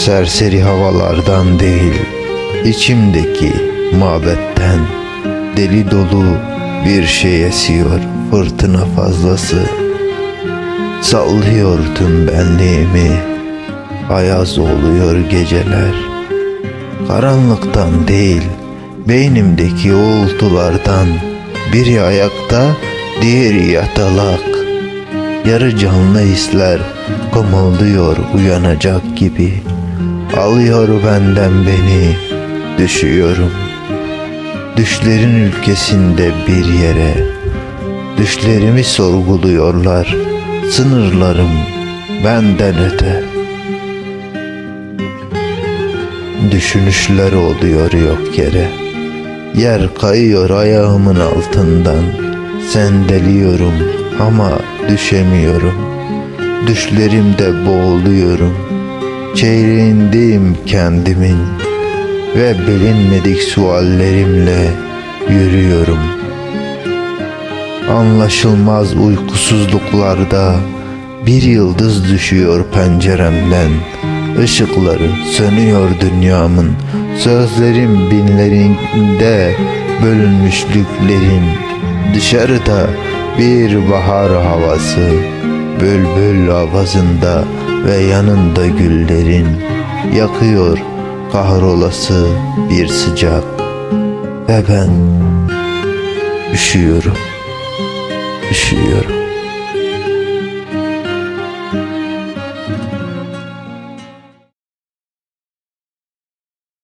Serseri havalardan değil, içimdeki mabetten deli dolu bir şey esiyor fırtına fazlası. Sallıyor tüm benliğimi, ayaz oluyor geceler. Karanlıktan değil, beynimdeki uğultulardan biri ayakta, diğeri yatalak. Yarı canlı hisler kımıldıyor uyanacak gibi. Alıyor benden beni, düşüyorum. Düşlerin ülkesinde bir yere. Düşlerimi sorguluyorlar. Sınırlarım benden öte. Düşünüşler oluyor yok yere. Yer kayıyor ayağımın altından. Sendeliyorum ama düşemiyorum. Düşlerimde boğuluyorum. Çeyreğindeyim kendimin ve bilinmedik suallerimle yürüyorum. Anlaşılmaz uykusuzluklarda bir yıldız düşüyor penceremden. Işıkları sönüyor dünyamın. Sözlerim binlerinde bölünmüşlüklerin. Dışarıda bir bahar havası. Bülbül avazında ve yanında güllerin. Yakıyor kahrolası bir sıcak. Ve ben üşüyorum. Üşüyorum.